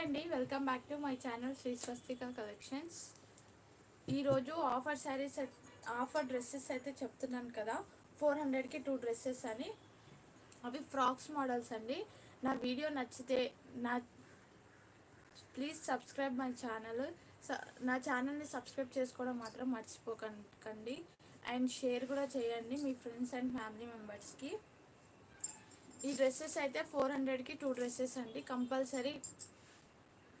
Hi అండి welcome back to my channel Sri Swastika collections. ఈరోజు offer saris offer dresses అయితే చెప్తున్నాను కదా ఫోర్ హండ్రెడ్కి టూ డ్రెస్సెస్ అని. అవి ఫ్రాక్స్ మోడల్స్ అండి. నా వీడియో నచ్చితే నా ప్లీజ్ సబ్స్క్రైబ్ మై ఛానల్. నా ఛానల్ని సబ్స్క్రైబ్ చేసుకోవడం మాత్రం మర్చిపోకండి. అండ్ షేర్ కూడా చేయండి మీ ఫ్రెండ్స్ అండ్ ఫ్యామిలీ మెంబర్స్కి. ఈ డ్రెస్సెస్ అయితే ఫోర్ హండ్రెడ్కి టూ డ్రెస్సెస్ అండి. కంపల్సరీ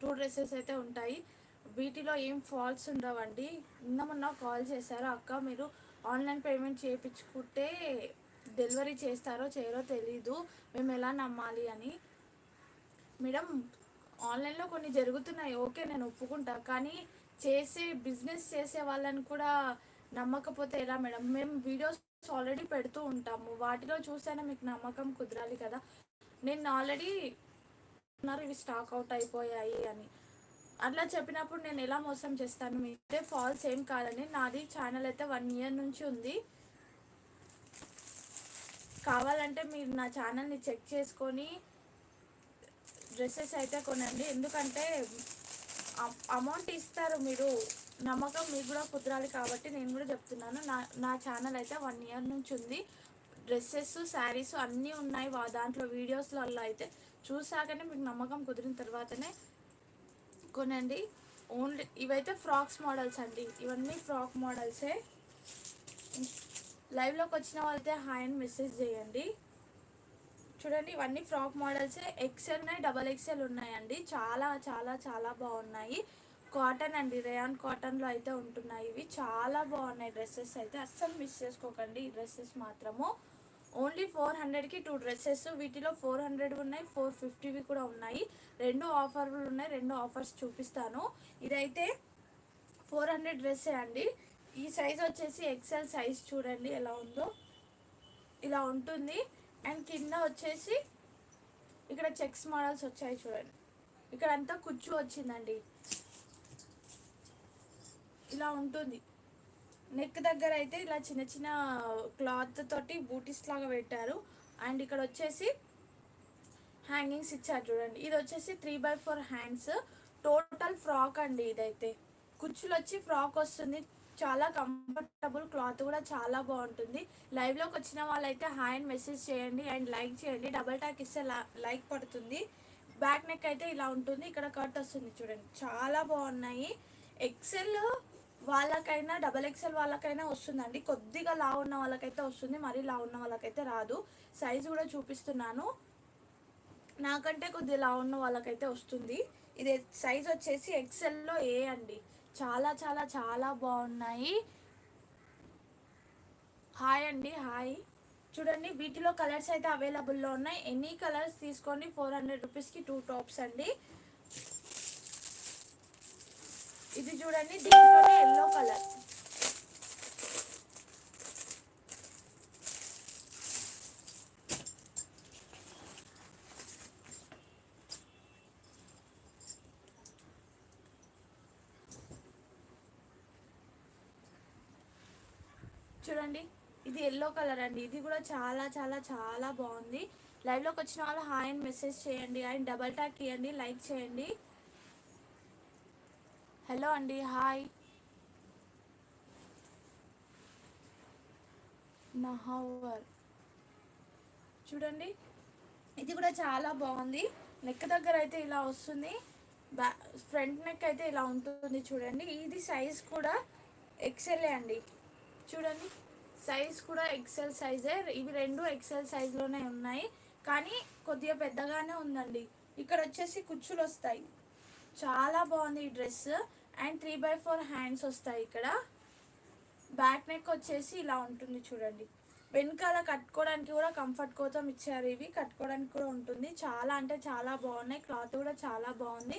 టూ డ్రెస్సెస్ అయితే ఉంటాయి. వీటిలో ఏం ఫాల్ట్స్ ఉండవండి. నిన్న మొన్న కాల్ చేశారు అక్క? మీరు ఆన్లైన్ పేమెంట్ చేయించుకుంటే డెలివరీ చేస్తారో చేయరో తెలీదు. మేము ఎలా నమ్మాలి అని. మేడం ఆన్లైన్లో కొన్ని జరుగుతున్నాయి. ఓకే నేను ఒప్పుకుంటా. కానీ చేసే బిజినెస్ చేసే వాళ్ళని కూడా నమ్మకపోతే ఎలా మేడం? మేము వీడియోస్ ఆల్రెడీ పెడుతూ ఉంటాము. వాటిలో చూసైనా మీకు నమ్మకం కుదరాలి కదా. నేను ఆల్రెడీ ఉన్నారు ఇవి స్టాక్ అవుట్ అయిపోయాయి అని. అట్లా చెప్పినప్పుడు నేను ఎలా మోసం చేస్తాను? మీదే ఫాల్స్ ఏం కాదని నాది ఛానల్ అయితే వన్ ఇయర్ నుంచి ఉంది. కావాలంటే మీరు నా ఛానల్ని చెక్ చేసుకొని డ్రెస్సెస్ అయితే కొనండి. ఎందుకంటే అమౌంట్ ఇస్తారు మీరు. నమ్మకం మీకు కూడా కుదరాలి కాబట్టి నేను కూడా చెప్తున్నాను. నా నా ఛానల్ అయితే వన్ ఇయర్ నుంచి ఉంది. డ్రెస్సెస్ శారీస్ అన్నీ ఉన్నాయి. వా దాంట్లో వీడియోస్లలో అయితే చూసాకనే మీకు నమ్మకం కుదిరిన తర్వాతనే కొనండి. ఓన్లీ ఇవైతే ఫ్రాక్స్ మోడల్స్ అండి. ఇవన్నీ ఫ్రాక్ మోడల్సే. లైవ్లోకి వచ్చిన వాళ్ళైతే హాయ్ అని మెసేజ్ చేయండి. చూడండి ఇవన్నీ ఫ్రాక్ మోడల్స్. ఎక్సెల్ ఉన్నాయి డబల్ ఎక్సెల్ ఉన్నాయండి. చాలా చాలా చాలా బాగున్నాయి. కాటన్ అండి. రేయాన్ కాటన్లో అయితే ఉంటున్నాయి. ఇవి చాలా బాగున్నాయి డ్రెస్సెస్ అయితే. అస్సలు మిస్ చేసుకోకండి ఈ డ్రెస్సెస్ మాత్రము. ఓన్లీ ఫోర్ హండ్రెడ్కి టూ డ్రెస్సెస్ వీటిలో ఫోర్ హండ్రెడ్ ఉన్నాయి ఫోర్ ఫిఫ్టీవి కూడా ఉన్నాయి. రెండు ఆఫర్లు ఉన్నాయి రెండు ఆఫర్స్ చూపిస్తాను. ఇదైతే ఫోర్ హండ్రెడ్ డ్రెస్సే అండి. ఈ సైజ్ వచ్చేసి ఎక్సెల్ సైజ్ చూడండి ఎలా ఉందో. ఇలా ఉంటుంది. అండ్ కింద వచ్చేసి ఇక్కడ చెక్స్ మోడల్స్ వచ్చాయి చూడండి. ఇక్కడ అంతా కుచ్చు వచ్చిందండి. ఇలా ఉంటుంది. నెక్ దగ్గర అయితే ఇలా చిన్న చిన్న క్లాత్ తోటి బూటీస్ లాగా పెట్టారు. అండ్ ఇక్కడ వచ్చేసి హ్యాంగింగ్స్ ఇచ్చారు చూడండి. ఇది వచ్చేసి three by four hands total frock అండి ఇదైతే. కుచ్చులు వచ్చి ఫ్రాక్ వస్తుంది. చాలా కంఫర్టబుల్ క్లాత్ కూడా చాలా బాగుంటుంది. లైవ్లోకి వచ్చిన వాళ్ళైతే హాయ్ అండ్ మెసేజ్ చేయండి అండ్ లైక్ చేయండి. డబల్ ట్యాక్ ఇస్తే లైక్ పడుతుంది. బ్యాక్ నెక్ అయితే ఇలా ఉంటుంది. ఇక్కడ కట్ వస్తుంది చూడండి. చాలా బాగున్నాయి. ఎక్సెల్ వాళ్ళకైనా డబల్ ఎక్సెల్ వాళ్ళకైనా వస్తుందండి. కొద్దిగా లా ఉన్న వాళ్ళకైతే వస్తుంది మరీ లా ఉన్న వాళ్ళకైతే రాదు. సైజు కూడా చూపిస్తున్నాను. నాకంటే కొద్దిగా లా ఉన్న వాళ్ళకైతే వస్తుంది. ఇది సైజ్ వచ్చేసి ఎక్సెల్లో ఏ అండి. చాలా చాలా చాలా బాగున్నాయి. హాయ్ అండి హాయ్ చూడండి వీటిలో కలర్స్ అయితే అవైలబుల్లో ఉన్నాయి. ఎనీ కలర్స్ తీసుకోండి. ఫోర్ హండ్రెడ్ రూపీస్కి టూ టాప్స్ అండి. ఇది చూడండి దీంట్లోనే ఎల్లో కలర్ చూడండి ఇది ఎల్లో కలర్ అండి. ఇది కూడా చాలా చాలా చాలా బాగుంది. లైవ్లోకి వచ్చిన వాళ్ళు హాయ్ అండ్ మెసేజ్ చేయండి. అండ్ డబల్ ట్యాక్ ఇవ్వండి లైక్ చేయండి. హలో అండి హాయ్. నహవర్ చూడండి ఇది కూడా చాలా బాగుంది. నెక్ దగ్గర అయితే ఇలా వస్తుంది. బ్యా ఫ్రంట్ నెక్ అయితే ఇలా ఉంటుంది చూడండి. ఇది సైజ్ కూడా ఎక్సెలే అండి. చూడండి సైజ్ కూడా ఎక్సెల్ సైజే. ఇవి రెండు ఎక్సెల్ సైజ్లోనే ఉన్నాయి. కానీ కొద్దిగా పెద్దగానే ఉందండి. ఇక్కడ వచ్చేసి కుచ్చులు వస్తాయి. చాలా బాగుంది ఈ dress. And three by four hands వస్తాయి ఇక్కడ. బ్యాక్ నెక్ వచ్చేసి ఇలా ఉంటుంది చూడండి. వెనకాల కట్టుకోవడానికి కూడా కంఫర్ట్ కోసం ఇచ్చారు ఇవి. కట్టుకోవడానికి కూడా ఉంటుంది. చాలా అంటే చాలా బాగున్నాయి. క్లాత్ కూడా చాలా బాగుంది.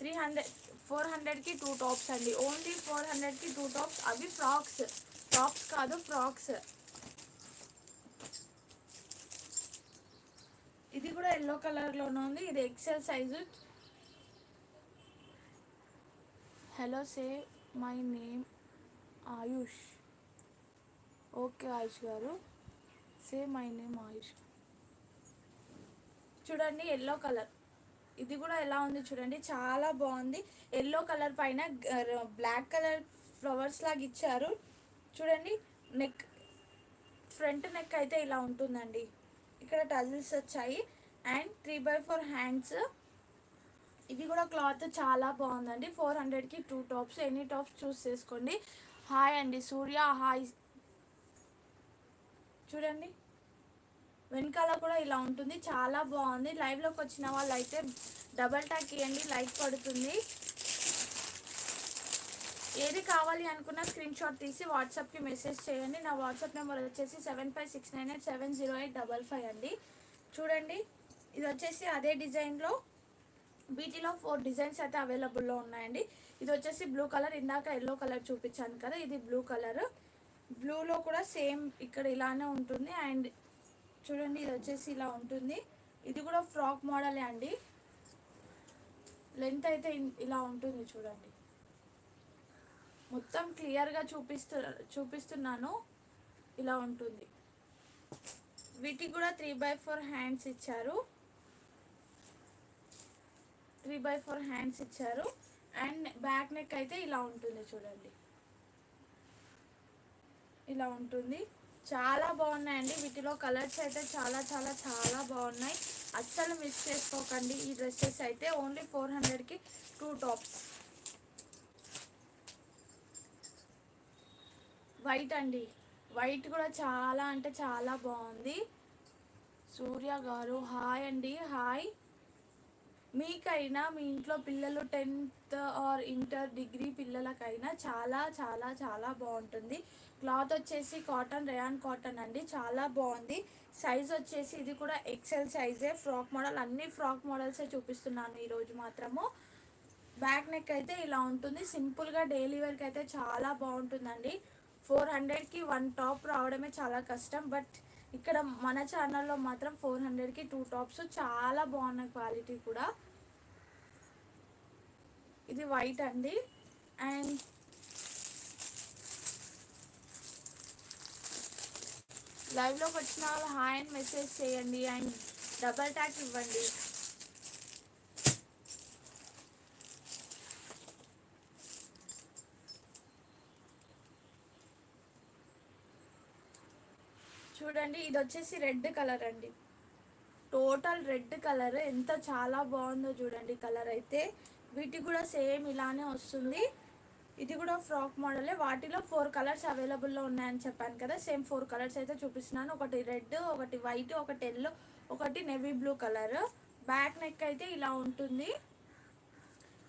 త్రీ హండ్రెడ్ ఫోర్ హండ్రెడ్కి టూ టాప్స్ అండి. ఓన్లీ ఫోర్ హండ్రెడ్కి టూ టాప్స్. అవి ఫ్రాక్స్. టాప్స్ కాదు ఫ్రాక్స్. ఇది కూడా ఎల్లో కలర్లోనే ఉంది. ఇది XL size. Hello say my name Ayush okay Ayush గారు. సే మై నేమ్ ఆయుష్ చూడండి ఎల్లో కలర్ ఇది కూడా ఎలా ఉంది చూడండి చాలా బాగుంది. ఎల్లో కలర్ పైన బ్లాక్ కలర్ ఫ్లవర్స్ లాగా ఇచ్చారు. చూడండి నెక్ ఫ్రంట్ నెక్ అయితే ఇలా ఉంటుందండి. ఇక్కడ టజిల్స్ వచ్చాయి. And three by four hands ఇది కూడా క్లాత్ చాలా బాగుందండి. ఫోర్ హండ్రెడ్కి two tops. Any tops choose చేసుకోండి. హాయ్ అండి. సూర్య హాయ్. చూడండి. వెనకాల కూడా ఇలా ఉంటుంది. చాలా బాగుంది. లైవ్లోకి వచ్చిన వాళ్ళు అయితే డబల్ ట్యాక్ ఇవ్వండి లైక్ పడుతుంది. ఏది కావాలి అనుకున్న స్క్రీన్ షాట్ తీసి వాట్సాప్కి మెసేజ్ చేయండి. నా వాట్సాప్ నెంబర్ వచ్చేసి seven five six nine eight seven zero eight double five అండి. చూడండి. ఇది వచ్చేసి అదే డిజైన్లో వీటిలో ఫోర్ డిజైన్స్ అయితే అవైలబుల్లో ఉన్నాయండి. ఇది వచ్చేసి బ్లూ కలర్ ఇందాక ఎల్లో కలర్ చూపించాను కదా ఇది బ్లూ కలర్ బ్లూలో కూడా సేమ్ ఇక్కడ ఇలానే ఉంటుంది అండ్ చూడండి ఇది వచ్చేసి ఇలా ఉంటుంది. ఇది కూడా ఫ్రాక్ మోడలే అండి. లెంత్ అయితే ఇన్- ఇలా ఉంటుంది చూడండి. మొత్తం క్లియర్గా చూపిస్తు చూపిస్తున్నాను. ఇలా ఉంటుంది. వీటికి కూడా త్రీ బై ఫోర్ హ్యాండ్స్ ఇచ్చారు. త్రీ బై ఫోర్ హ్యాండ్స్ ఇచ్చారు. అండ్ బ్యాక్ నెక్ అయితే ఇలా ఉంటుంది చూడండి. ఇలా ఉంటుంది. చాలా బాగున్నాయండి. వీటిలో కలర్స్ అయితే చాలా చాలా చాలా బాగున్నాయి. అస్సలు మిస్ చేసుకోకండి. ఈ డ్రెస్సెస్ అయితే ఓన్లీ ఫోర్ హండ్రెడ్కి టూ టాప్స్. వైట్ అండి. వైట్ కూడా చాలా అంటే చాలా బాగుంది. సూర్య గారు హాయ్ అండి. హాయ్. మీకైనా మీ ఇంట్లో పిల్లలు టెన్త్ ఆర్ ఇంటర్ డిగ్రీ పిల్లలకైనా చాలా చాలా చాలా బాగుంటుంది. క్లాత్ వచ్చేసి కాటన్ రేయాన్ కాటన్ అండి. చాలా బాగుంది. సైజ్ వచ్చేసి ఇది కూడా ఎక్సెల్ సైజే. ఫ్రాక్ మోడల్ అన్ని ఫ్రాక్ మోడల్సే చూపిస్తున్నాను ఈరోజు మాత్రము. బ్యాక్ నెక్ అయితే ఇలా ఉంటుంది. సింపుల్గా డైలీ వేర్కి అయితే చాలా బాగుంటుందండి. ఫోర్ హండ్రెడ్కి వన్ టాప్ రావడమే చాలా కష్టం. బట్ ఇక్కడ మన ఛానల్లో మాత్రం ఫోర్ హండ్రెడ్కి టూ టాప్స్ చాలా బాగున్నాయి క్వాలిటీ కూడా. ఇది వైట్ అండి. అండ్ లైవ్లోకి వచ్చిన వాళ్ళు హాయ్ అని మెసేజ్ చేయండి. అండ్ డబల్ ట్యాక్ ఇవ్వండి. చూడండి ఇది వచ్చేసి రెడ్ కలర్ అండి. Total red colour. ఎంత చాలా బాగుందో చూడండి కలర్ అయితే. వీటికి కూడా సేమ్ ఇలానే వస్తుంది. ఇది కూడా ఫ్రాక్ మోడలే వాటిలో ఫోర్ కలర్స్ అవైలబుల్లో ఉన్నాయని చెప్పాను కదా. సేమ్ ఫోర్ కలర్స్ అయితే చూపిస్తున్నాను. ఒకటి రెడ్ ఒకటి వైట్ ఒకటి ఎల్లో ఒకటి navy blue colour. Back neck అయితే ఇలా ఉంటుంది.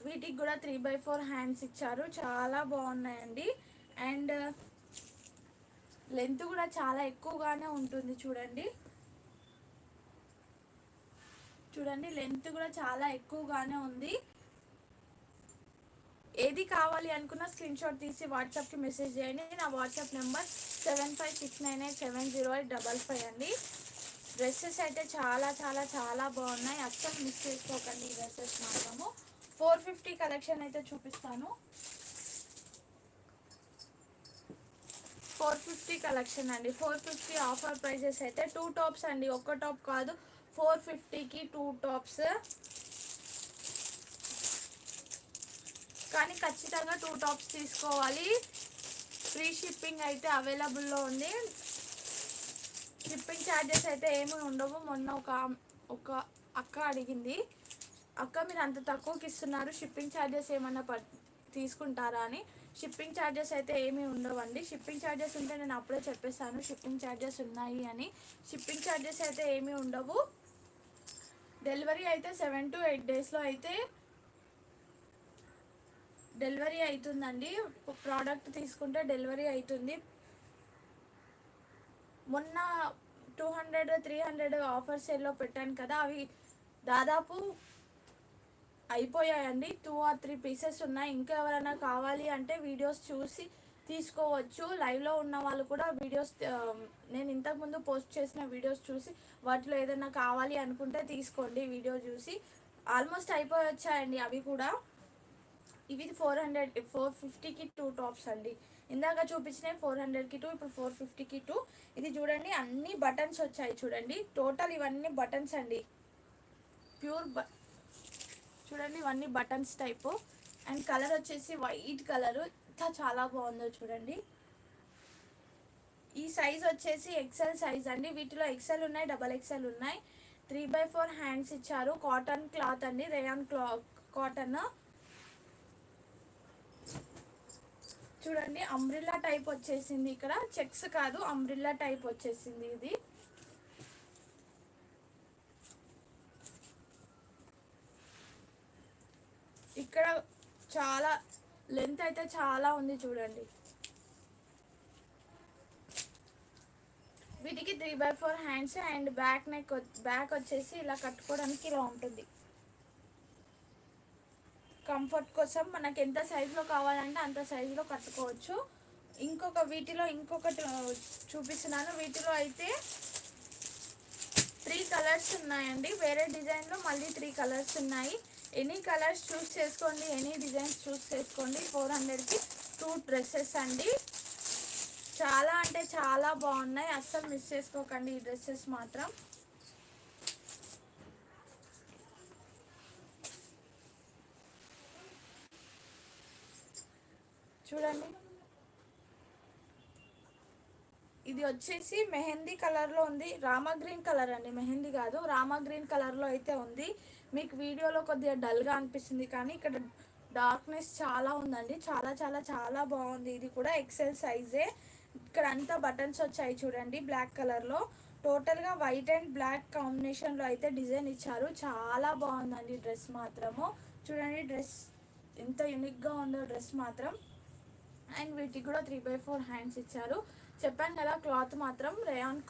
వీటికి కూడా త్రీ బై ఫోర్ హ్యాండ్స్ ఇచ్చారు. చాలా బాగున్నాయండి. అండ్ లెంత్ కూడా చాలా ఎక్కువగానే ఉంటుంది చూడండి. చూడండి లెంత్ కూడా చాలా ఎక్కువగానే ఉంది. ఏది కావాలి అనుకున్న స్క్రీన్ షాట్ తీసి వాట్సాప్కి మెసేజ్ చేయండి. నా WhatsApp number seven five six nine eight seven zero eight double five అండి. డ్రెస్సెస్ అయితే చాలా చాలా చాలా బాగున్నాయి. అస్సలు మిస్ చేసుకోకండి ఈ డ్రెస్సెస్ మాత్రము. ఫోర్ ఫిఫ్టీ కలెక్షన్ అయితే చూపిస్తాను. ఫోర్ ఫిఫ్టీ కలెక్షన్ అండి. ఫోర్ ఫిఫ్టీ ఆఫర్ ప్రైజెస్ అయితే టూ టాప్స్ అండి. ఒక్క టాప్ కాదు ఫోర్ ఫిఫ్టీకి టూ టాప్స్. కానీ ఖచ్చితంగా టూ టాప్స్ తీసుకోవాలి. ఫ్రీ షిప్పింగ్ అయితే అవైలబుల్లో ఉంది. షిప్పింగ్ ఛార్జెస్ అయితే ఏమి ఉండవు. మొన్న ఒక ఒక అక్క అడిగింది అక్క మీరు అంత తక్కువకి ఇస్తున్నారు. షిప్పింగ్ ఛార్జెస్ ఏమన్నా ప తీసుకుంటారా? అని. షిప్పింగ్ ఛార్జెస్ అయితే ఏమీ ఉండవండి. షిప్పింగ్ ఛార్జెస్ ఉంటే నేను అప్పుడే చెప్పేస్తాను. షిప్పింగ్ ఛార్జెస్ ఉన్నాయి అని. షిప్పింగ్ ఛార్జెస్ అయితే ఏమీ ఉండవు. డెలివరీ అయితే సెవెన్ టు ఎయిట్ డేస్లో అయితే డెలివరీ అవుతుందండి ప్రోడక్ట్ తీసుకుంటే డెలివరీ అవుతుంది మొన్న two hundred three hundred offer సేల్లో పెట్టాను కదా అవి దాదాపు అయిపోయాయండి. టూ ఆర్ త్రీ పీసెస్ ఉన్నాయి. ఇంకా ఎవరైనా కావాలి అంటే వీడియోస్ చూసి తీసుకోవచ్చు. లైవ్లో ఉన్న వాళ్ళు కూడా వీడియోస్ um, నేను ఇంతకుముందు పోస్ట్ చేసిన వీడియోస్ చూసి వాటిలో ఏదైనా కావాలి అనుకుంటే తీసుకోండి. వీడియో చూసి ఆల్మోస్ట్ అయిపోయి వచ్చాయండి అవి కూడా. ఇవి ఫోర్ హండ్రెడ్ ఫోర్ ఫిఫ్టీకి టూ టాప్స్ అండి. ఇందాక చూపించినవి ఫోర్ హండ్రెడ్కి టూ ఇప్పుడు ఫోర్ ఫిఫ్టీకి టూ ఇది చూడండి అన్ని బటన్స్ వచ్చాయి చూడండి. టోటల్ ఇవన్నీ బటన్స్ అండి. ప్యూర్ బ చూడండి ఇవన్నీ బటన్స్ టైపు అండ్ కలర్ వచ్చేసి వైట్ కలర్ ఇంకా చాలా బాగుందో చూడండి. ఈ సైజ్ వచ్చేసి ఎక్సెల్ సైజ్ అండి. వీటిలో ఎక్సెల్ ఉన్నాయి డబల్ ఎక్సెల్ ఉన్నాయి. త్రీ బై ఫోర్ హ్యాండ్స్ ఇచ్చారు. కాటన్ క్లాత్ అండి. రేయాన్ క్లా కాటన్ చూడండి అంబ్రిల్లా టైప్ వచ్చేసింది ఇక్కడ. చెక్స్ కాదు అంబ్రిల్లా టైప్ వచ్చేసింది ఇది. ఇక్కడ చాలా లెంత్ అయితే చాలా ఉంది చూడండి. వీటికి three by four hands and back neck back వచ్చేసి ఇలా కట్టుకోవడానికి ఇలా ఉంటుంది. కంఫర్ట్ కోసం మనకి ఎంత సైజులో కావాలంటే అంత సైజులో కట్టుకోవచ్చు. ఇంకొక వీటిలో ఇంకొకటి చూపిస్తున్నాను. వీటిలో అయితే త్రీ కలర్స్ ఉన్నాయండి. వేరే డిజైన్లో మళ్ళీ త్రీ కలర్స్ ఉన్నాయి. ఎనీ కలర్స్ చూస్ చేసుకోండి ఎనీ డిజైన్స్ చూస్ చేసుకోండి. ఫోర్ హండ్రెడ్కి టూ డ్రెస్సెస్ అండి. చాలా అంటే చాలా బాగున్నాయి. అస్సలు మిస్ చేసుకోకండి ఈ డ్రెస్సెస్ మాత్రం. చూడండి. ఇది వచ్చేసి మెహందీ కలర్లో ఉంది. రామా గ్రీన్ కలర్ అండి. మెహందీ కాదు రామా గ్రీన్ కలర్లో అయితే ఉంది. మీకు వీడియోలో కొద్దిగా డల్గా అనిపిస్తుంది కానీ ఇక్కడ డార్క్నెస్ చాలా ఉందండి. చాలా చాలా చాలా బాగుంది. ఇది కూడా ఎక్సెల్ సైజే ఇక్కడ అంతా బటన్స్ వచ్చాయి చూడండి బ్లాక్ కలర్లో. టోటల్గా వైట్ అండ్ బ్లాక్ కాంబినేషన్లో అయితే డిజైన్ ఇచ్చారు. చాలా బాగుందండి డ్రెస్ మాత్రము. చూడండి డ్రెస్ ఎంత యూనిక్గా ఉందో డ్రెస్ మాత్రం. అండ్ వీటికి కూడా త్రీ బై ఫోర్ హ్యాండ్స్ ఇచ్చారు. చెప్పాను కదా క్లాత్ మాత్రం రేయాన్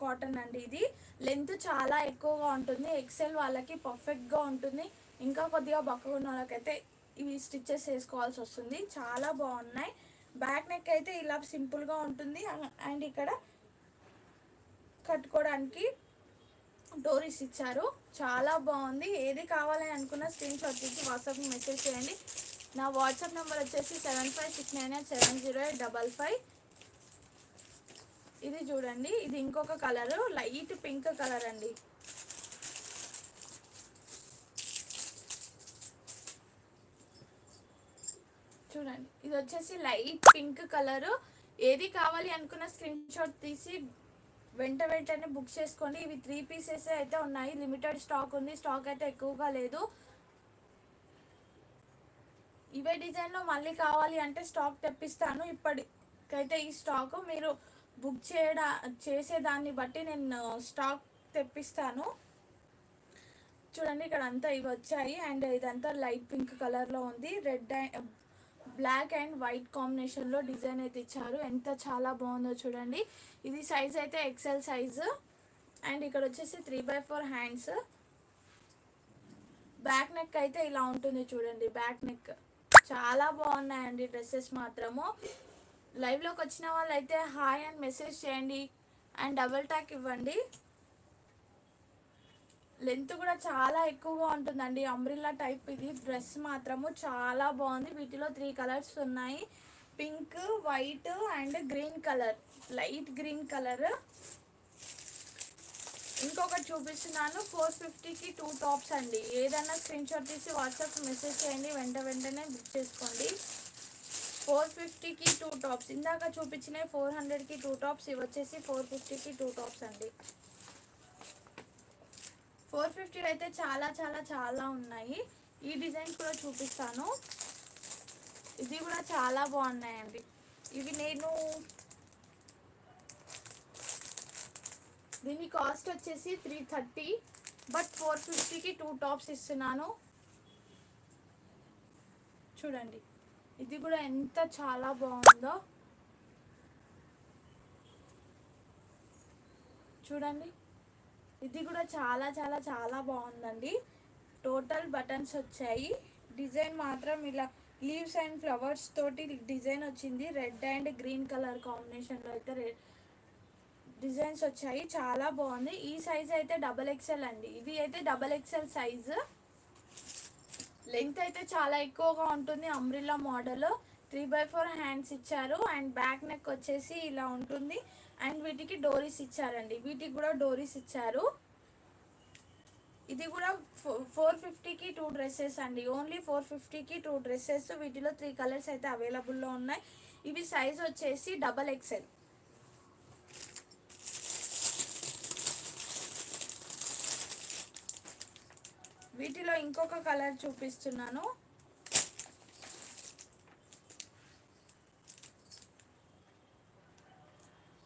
కాటన్ అండి ఇది. లెంత్ చాలా ఎక్కువగా ఉంటుంది. ఎక్సెల్ వాళ్ళకి పర్ఫెక్ట్గా ఉంటుంది. ఇంకా కొద్దిగా బక్కగా ఉన్న వాళ్ళకైతే ఇవి స్టిచ్చెస్ వేసుకోవాల్సి వస్తుంది. చాలా బాగున్నాయి. బ్యాక్ నెక్ అయితే ఇలా సింపుల్గా ఉంటుంది. అండ్ ఇక్కడ కట్టుకోవడానికి డోరీస్ ఇచ్చారు. చాలా బాగుంది. ఏది కావాలని అనుకున్న స్క్రీన్ షాట్ తీసి వాట్సాప్ మెసేజ్ చేయండి. నా వాట్సాప్ నెంబర్ వచ్చేసి seven five six nine eight seven zero eight double five. ఇది చూడండి ఇది ఇంకొక కలర్ లైట్ పింక్ కలర్ అండి. చూడండి ఇది వచ్చేసి లైట్ పింక్ కలర్. ఏది కావాలి అనుకున్న స్క్రీన్ షాట్ తీసి వెంట వెంటనే బుక్ చేసుకోండి. ఇవి త్రీ పీసెస్ అయితే ఉన్నాయి. లిమిటెడ్ స్టాక్ ఉంది. స్టాక్ అయితే ఎక్కువగా లేదు. ఇవే డిజైన్లో మళ్ళీ కావాలి అంటే స్టాక్ తెప్పిస్తాను. ఇప్పటికైతే ఈ స్టాక్ మీరు బుక్ చేయడా చేసేదాన్ని బట్టి నేను స్టాక్ తెప్పిస్తాను. చూడండి ఇక్కడ అంతా ఇవి వచ్చాయి. అండ్ ఇదంతా లైట్ పింక్ కలర్లో ఉంది. Red and black and white కాంబినేషన్లో డిజైన్ అయితే ఇచ్చారు. ఎంత చాలా బాగుందో చూడండి. ఇది సైజ్ అయితే ఎక్సెల్ సైజు. అండ్ ఇక్కడ వచ్చేసి three by four hands. Back neck అయితే ఇలా ఉంటుంది చూడండి. Back neck. చాలా బాగున్నాయండి డ్రెస్సెస్ మాత్రము. లైవ్లోకి వచ్చిన వాళ్ళు అయితే హాయ్ అని మెసేజ్ చేయండి అండ్ డబుల్ ట్యాక్ ఇవ్వండి. లెంత్ కూడా చాలా ఎక్కువగా ఉంటుందండి. అంబ్రిల్లా టైప్ ఇది. డ్రెస్ మాత్రము చాలా బాగుంది. వీటిలో త్రీ కలర్స్ ఉన్నాయి. Pink white and green colour. Light green colour. ఇంకొకటి చూపిస్తున్నాను. ఫోర్ ఫిఫ్టీకి టూ టాప్స్ అండి. ఏదైనా స్క్రీన్ షాట్ తీసి వాట్సాప్ మెసేజ్ చేయండి. వెంట వెంటనే బుక్ చేసుకోండి. ఫోర్ ఫిఫ్టీకి టూ టాప్స్ ఇందాక చూపించినవి ఫోర్ హండ్రెడ్కి టూ టాప్స్ ఇవి వచ్చేసి ఫోర్ ఫిఫ్టీకి టూ టాప్స్ అండి. ఫోర్ ఫిఫ్టీలో అయితే చాలా చాలా చాలా ఉన్నాయి. ఈ డిజైన్ కూడా చూపిస్తాను. ఇది కూడా చాలా బాగున్నాయండి. ఇవి నేను దీని కాస్ట్ వచ్చేసి త్రీ థర్టీ బట్ ఫోర్ ఫిఫ్టీకి టూ టాప్స్ ఇస్తున్నాను. చూడండి. ఇది కూడా ఎంత చాలా బాగుందో. చూడండి. ఇది కూడా చాలా చాలా చాలా బాగుందండి. టోటల్ బటన్స్ వచ్చాయి. డిజైన్ మాత్రం ఇలా లీవ్స్ అండ్ ఫ్లవర్స్ తోటి డిజైన్ వచ్చింది. రెడ్ అండ్ గ్రీన్ కలర్ కాంబినేషన్లో అయితే డిజైన్స్ వచ్చాయి. చాలా బాగుంది. ఈ సైజ్ అయితే డబల్ ఎక్సెల్ అండి. ఇది అయితే డబల్ ఎక్సెల్ సైజు. లెంగ్త్ అయితే చాలా ఎక్కువగా ఉంటుంది umbrella model. Three by four hands ఇచ్చారు అండ్ బ్యాక్ నెక్ వచ్చేసి ఇలా ఉంటుంది. అండ్ వీటికి డోరీస్ ఇచ్చారండి. వీటికి కూడా డోరీస్ ఇచ్చారు. ఇది కూడా ఫోర్ ఫిఫ్టీకి టూ డ్రెస్సెస్ అండి. ఓన్లీ ఫోర్ ఫిఫ్టీకి టూ డ్రెస్సెస్. వీటిలో త్రీ కలర్స్ అయితే అవైలబుల్లో ఉన్నాయి. ఇవి సైజ్ వచ్చేసి డబల్ ఎక్సెల్ వీటిలో ఇంకొక కలర్ చూపిస్తున్నాను.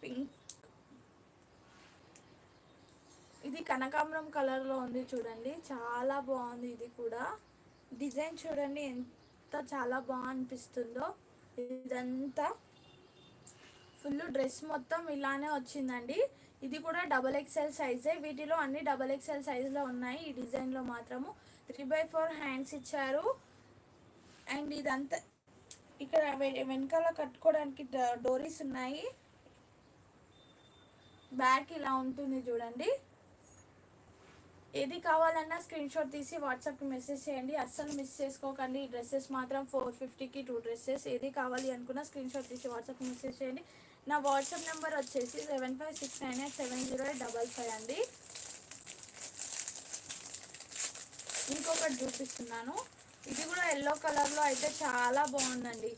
పింక్. ఇది కనకాంబరం కలర్లో ఉంది చూడండి. చాలా బాగుంది ఇది కూడా. డిజైన్ చూడండి ఎంత చాలా బాగా అనిపిస్తుందో. ఇదంతా. ఫుల్ డ్రెస్ మొత్తం ఇలానే వచ్చిందండి. ఇది కూడా డబల్ ఎక్స్ఎల్ సైజే వీటిలో అన్ని డబల్ ఎక్స్ఎల్ సైజులో ఉన్నాయి. ఈ డిజైన్లో మాత్రము త్రీ బై ఫోర్ హ్యాండ్స్ ఇచ్చారు. అండ్ ఇదంతా ఇక్కడ వెనకాల కట్టుకోవడానికి డోరీస్ ఉన్నాయి. బ్యాక్ ఇలా ఉంటుంది చూడండి. ఏది కావాలన్నా స్క్రీన్ షాట్ తీసి వాట్సాప్కి మెసేజ్ చేయండి. అస్సలు మిస్ చేసుకోకండి. ఈ డ్రెస్సెస్ మాత్రం ఫోర్ ఫిఫ్టీకి టూ డ్రెస్సెస్ ఏది కావాలి అనుకున్నా స్క్రీన్ షాట్ తీసి వాట్సాప్కి మెసేజ్ చేయండి. నా వాట్సాప్ నెంబర్ వచ్చేసి seven five six nine eight seven zero eight double five అండి. ఇంకొకటి చూపిస్తున్నాను. ఇది కూడా ఎల్లో కలర్లో అయితే చాలా బాగుందండి.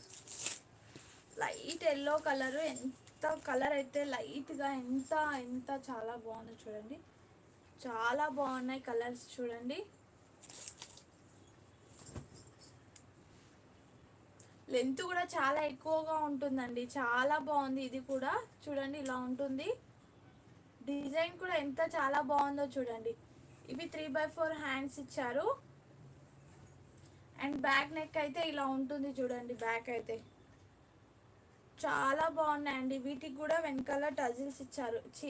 లైట్ ఎల్లో కలర్ ఎంత కలర్ అయితే లైట్గా ఎంత ఎంత చాలా బాగుంది చూడండి. చాలా బాగున్నాయి కలర్స్ చూడండి. లెంత్ కూడా చాలా ఎక్కువగా ఉంటుందండి. చాలా బాగుంది ఇది కూడా. చూడండి ఇలా ఉంటుంది. డిజైన్ కూడా ఎంత చాలా బాగుందో చూడండి. ఇవి త్రీ బై ఫోర్ హ్యాండ్స్ ఇచ్చారు. అండ్ బ్యాక్ నెక్ అయితే ఇలా ఉంటుంది చూడండి బ్యాక్ అయితే. చాలా బాగున్నాయండి. వీటికి కూడా వెనకాల టజిల్స్ ఇచ్చారు. చి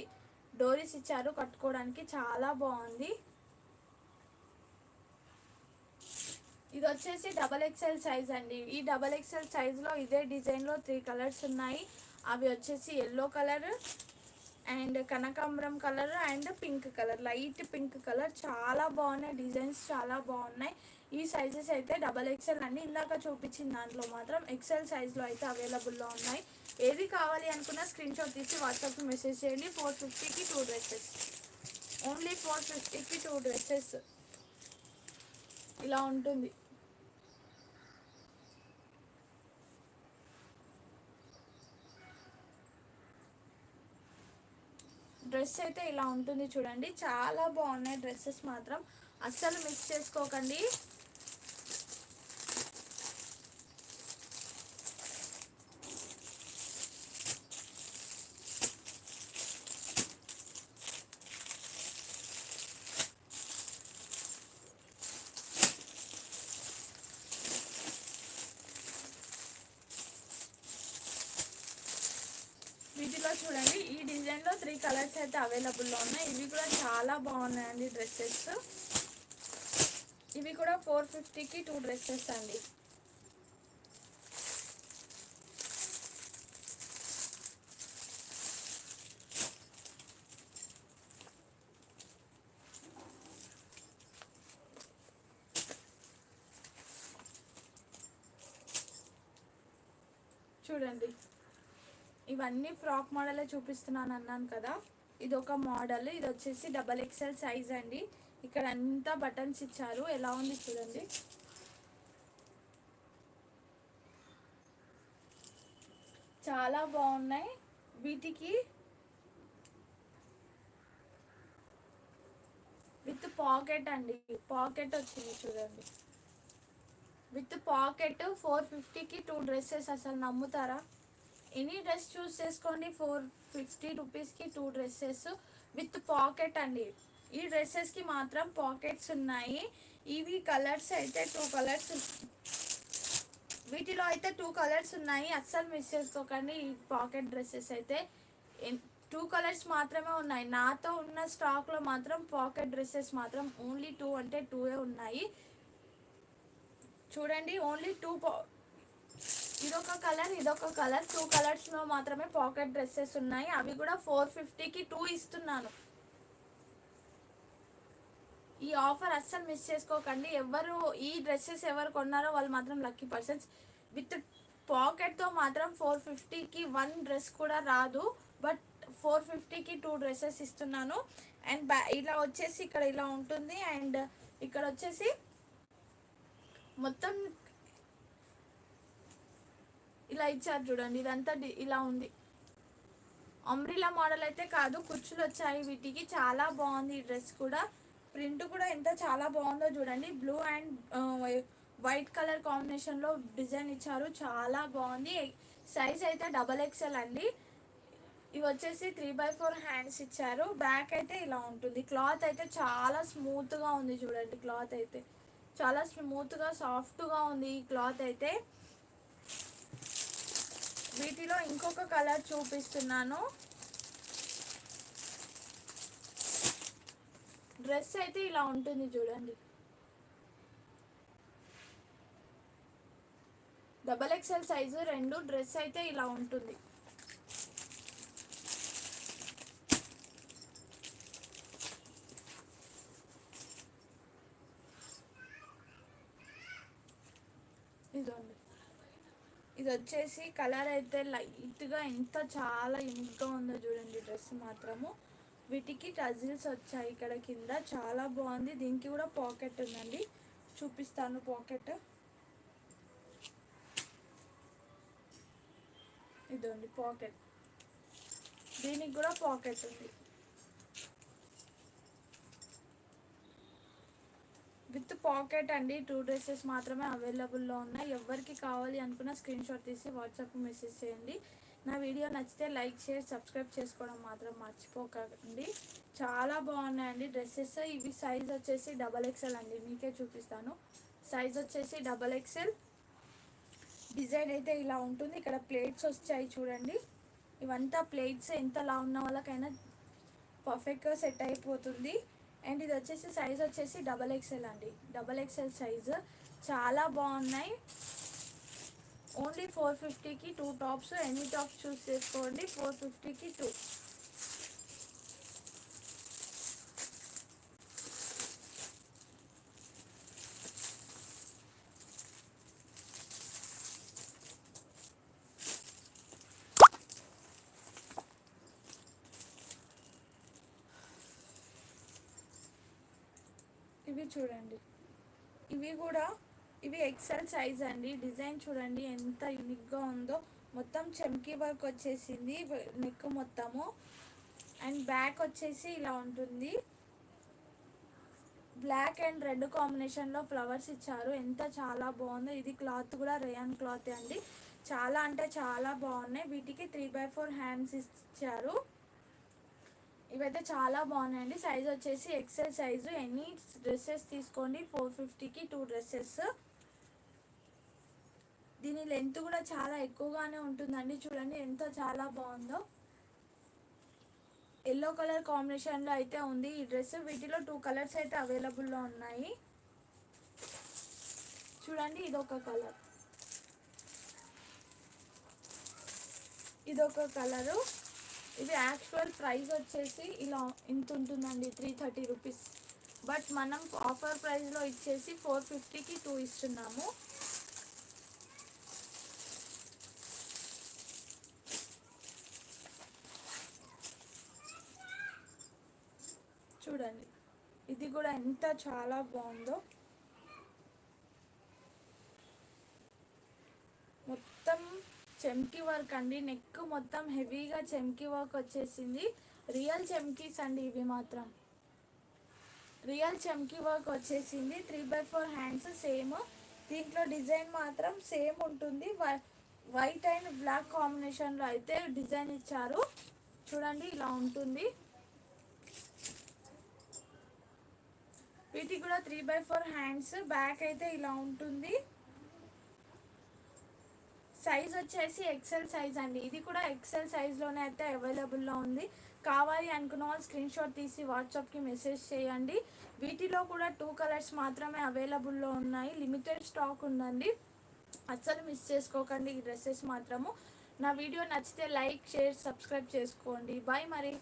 డోరీస్ ఇచ్చారు కట్టుకోవడానికి. చాలా బాగుంది. ఇది వచ్చేసి డబల్ ఎక్స్ఎల్ సైజ్ అండి. ఈ డబల్ ఎక్స్ఎల్ సైజ్లో ఇదే డిజైన్లో త్రీ కలర్స్ ఉన్నాయి. అవి వచ్చేసి ఎల్లో కలర్ అండ్ కనకాంబరం colour and pink colour light pink colour చాలా బాగున్నాయి. డిజైన్స్ చాలా బాగున్నాయి. ఈ సైజెస్ అయితే డబల్ ఎక్స్ఎల్ అండి. ఇందాక చూపించిన దాంట్లో మాత్రం ఎక్స్ఎల్ సైజ్లో అయితే అవైలబుల్లో ఉన్నాయి. ఏది కావాలి అనుకున్నా స్క్రీన్ షాట్ తీసి వాట్సాప్కి మెసేజ్ చేయండి. ఫోర్ ఫిఫ్టీకి టూ డ్రెస్సెస్ ఓన్లీ ఫోర్ ఫిఫ్టీకి టూ డ్రెస్సెస్ ఇలా ఉంటుంది. డ్రెస్ అయితే ఇలా ఉంటుంది చూడండి. చాలా బాగున్నాయి డ్రెస్సెస్ మాత్రం. అస్సలు మిస్ చేసుకోకండి వీటిలో చూడండి ఈ డిజైన్లో త్రీ కలర్స్ అయితే అవైలబుల్లో ఉన్నాయి. ఇవి కూడా చాలా బాగున్నాయండి డ్రెస్సెస్. ఇవి కూడా ఫోర్ ఫిఫ్టీకి టూ డ్రెస్సెస్ అండి. చూడండి. ఇవన్నీ ఫ్రాక్ మోడలే చూపిస్తున్నాను అన్నాను కదా. ఇది ఒక మోడల్. ఇది వచ్చేసి డబల్ ఎక్స్ఎల్ సైజ్ అండి. ఇక్కడ అంతా బటన్స్ ఇచ్చారు. ఎలా ఉంది చూడండి. చాలా బాగున్నాయి. వీటికి విత్ పాకెట్ అండి. పాకెట్ వచ్చింది చూడండి. విత్ పాకెట్ ఫోర్ ఫిఫ్టీకి టూ డ్రెస్సెస్ అసలు నమ్ముతారా? ఎనీ డ్రెస్ చూస్ చేసుకోండి ఫోర్ ఫిఫ్టీ రూపీస్కి టూ డ్రెస్సెస్ విత్ పాకెట్ అండి. ఈ డ్రెస్సెస్కి మాత్రం పాకెట్స్ ఉన్నాయి. ఇవి కలర్స్ అయితే టూ కలర్స్ వీటిలో అయితే టూ కలర్స్ ఉన్నాయి. అస్సలు మిస్ చేసుకోకండి ఈ పాకెట్ డ్రెస్సెస్ అయితే. టూ కలర్స్ మాత్రమే ఉన్నాయి. నాతో ఉన్న స్టాక్లో మాత్రం పాకెట్ డ్రెస్సెస్ మాత్రం ఓన్లీ టూ అంటే టూయే ఉన్నాయి. చూడండి ఓన్లీ టూ ఇదొక కలర్ ఇదొక కలర్. టూ కలర్స్లో మాత్రమే పాకెట్ డ్రెస్సెస్ ఉన్నాయి. అవి కూడా ఫోర్ ఫిఫ్టీకి టూ ఇస్తున్నాను. ఈ ఆఫర్ అస్సలు మిస్ చేసుకోకండి. ఎవరు ఈ డ్రెస్సెస్ ఎవరు కొన్నారో వాళ్ళు మాత్రం లక్కీ పర్సన్స్ విత్ పాకెట్తో మాత్రం ఫోర్ ఫిఫ్టీకి వన్ డ్రెస్ కూడా రాదు. బట్ ఫోర్ ఫిఫ్టీకి టూ డ్రెస్సెస్ ఇస్తున్నాను. అండ్ ఇలా వచ్చేసి ఇక్కడ ఇలా ఉంటుంది. అండ్ ఇక్కడ వచ్చేసి మొత్తం ఇలా ఇచ్చారు చూడండి ఇదంతా ఇలా ఉంది. అంబ్రిలా మోడల్ అయితే కాదు కుర్చీలు వచ్చాయి వీటికి చాలా బాగుంది ఈ డ్రెస్ కూడా. ప్రింట్ కూడా ఎంత చాలా బాగుందో చూడండి. బ్లూ అండ్ వైట్ కలర్ కాంబినేషన్లో డిజైన్ ఇచ్చారు చాలా బాగుంది. సైజ్ అయితే డబల్ ఎక్స్ఎల్ అండి. ఇవి వచ్చేసి త్రీ బై ఫోర్ హ్యాండ్స్ ఇచ్చారు. బ్యాక్ అయితే ఇలా ఉంటుంది. క్లాత్ అయితే చాలా స్మూత్గా ఉంది చూడండి క్లాత్ అయితే. చాలా స్మూత్గా సాఫ్ట్గా ఉంది ఈ క్లాత్ అయితే. వీటిలో ఇంకొక కలర్ చూపిస్తున్నాను. డ్రెస్ అయితే ఇలా ఉంటుంది చూడండి. డబల్ ఎక్స్ఎల్ సైజు రెండు డ్రెస్ అయితే ఇలా ఉంటుంది ఇదండి ఇది వచ్చేసి కలర్ అయితే లైట్గా ఎంత చాలా యూనిక్గా ఉందో చూడండి డ్రెస్ మాత్రము. వీటికి టజిల్స్ వచ్చాయి ఇక్కడ కింద. చాలా బాగుంది. దీనికి కూడా పాకెట్ ఉందండి. చూపిస్తాను పాకెట్. ఇదండి పాకెట్. దీనికి కూడా పాకెట్ ఉంది. విత్ పాకెట్ అండి. టూ డ్రెస్సెస్ మాత్రమే అవైలబుల్లో ఉన్నాయి. ఎవరికి కావాలి అనుకున్న స్క్రీన్ షాట్ తీసి వాట్సాప్ మెసేజ్ చేయండి. నా వీడియో నచ్చితే లైక్ షేర్ సబ్స్క్రైబ్ చేసుకోవడం మాత్రం మర్చిపోకండి. చాలా బాగున్నాయండి డ్రెస్సెస్ ఇవి సైజ్ వచ్చేసి డబల్ ఎక్సెల్ అండి. మీకే చూపిస్తాను. సైజ్ వచ్చేసి డబల్ ఎక్సెల్ డిజైన్ అయితే ఇలా ఉంటుంది. ఇక్కడ ప్లేట్స్ వచ్చాయి చూడండి. ఇవంతా ప్లేట్స్ ఎంతలా ఉన్న వాళ్ళకైనా పర్ఫెక్ట్గా సెట్ అయిపోతుంది. అండ్ ఇది వచ్చేసి సైజ్ వచ్చేసి డబల్ ఎక్స్ఎల్ అండి. డబల్ ఎక్స్ఎల్ సైజు చాలా బాగున్నాయి. ఓన్లీ ఫోర్ ఫిఫ్టీకి టూ టాప్స్ ఎన్ని టాప్స్ చూస్ చేసుకోండి. ఫోర్ ఫిఫ్టీకి టూ ఇవి చూడండి. ఇవి కూడా ఇవి ఎక్సెల్ సైజ్ అండి. డిజైన్ చూడండి ఎంత యూనిక్గా ఉందో. మొత్తం చెమ్కీ వర్క్ వచ్చేసింది. నెక్ మొత్తము. అండ్ బ్యాక్ వచ్చేసి ఇలా ఉంటుంది. బ్లాక్ అండ్ రెడ్ కాంబినేషన్లో ఫ్లవర్స్ ఇచ్చారు. ఎంత చాలా బాగుందో. ఇది క్లాత్ కూడా రేయాన్ క్లాత్ అండి. చాలా అంటే చాలా బాగున్నాయి. వీటికి త్రీ బై ఫోర్ హ్యాండ్స్ ఇచ్చారు. ఇవైతే చాలా బాగున్నాయండి. సైజ్ వచ్చేసి ఎక్సెల్ సైజు ఎన్ని డ్రెస్సెస్ తీసుకోండి. ఫోర్ ఫిఫ్టీకి టూ డ్రెస్సెస్ దీని లెంత్ కూడా చాలా ఎక్కువగానే ఉంటుందండి. చూడండి ఎంత చాలా బాగుందో. ఎల్లో కలర్ కాంబినేషన్లో అయితే ఉంది. ఈ డ్రెస్ వీటిలో టూ కలర్స్ అయితే అవైలబుల్లో ఉన్నాయి. చూడండి ఇదొక కలర్ ఇదొక కలరు ఇది యాక్చువల్ ప్రైస్ వచ్చేసి ఇలా ఇంత ఉంటుందండి త్రీ థర్టీ రూపీస్ బట్ మనం ఆఫర్ ప్రైస్లో ఇచ్చేసి ఫోర్ ఫిఫ్టీకి టూ ఇస్తున్నాము. చూడండి ఇది కూడా ఎంత చాలా బాగుందో మొత్తం చెమ్కీ వర్క్ అండి. నెక్ మొత్తం హెవీగా చెమ్కీ వర్క్ వచ్చేసింది. రియల్ చెమ్కీస్ అండి ఇవి మాత్రం. రియల్ చెమ్కీ వర్క్ వచ్చేసింది. Three by four hands same. దీంట్లో డిజైన్ మాత్రం సేమ్ ఉంటుంది. వైట్ అండ్ బ్లాక్ కాంబినేషన్లో అయితే డిజైన్ ఇచ్చారు. చూడండి ఇలా ఉంటుంది. వీటికి కూడా three by four hands back అయితే ఇలా ఉంటుంది. సైజ్ వచ్చేసి ఎక్సెల్ సైజ్ అండి. ఇది కూడా ఎక్సెల్ సైజ్లోనే అయితే అవైలబుల్లో ఉంది. కావాలి అనుకున్న వాళ్ళు స్క్రీన్ షాట్ తీసి వాట్సాప్కి మెసేజ్ చేయండి. వీటిలో కూడా టూ కలర్స్ మాత్రమే అవైలబుల్లో ఉన్నాయి. లిమిటెడ్ స్టాక్ ఉందండి. అస్సలు మిస్ చేసుకోకండి ఈ డ్రెస్సెస్ మాత్రము. నా వీడియో నచ్చితే లైక్ షేర్ సబ్స్క్రైబ్ చేసుకోండి. బాయ్ మరి.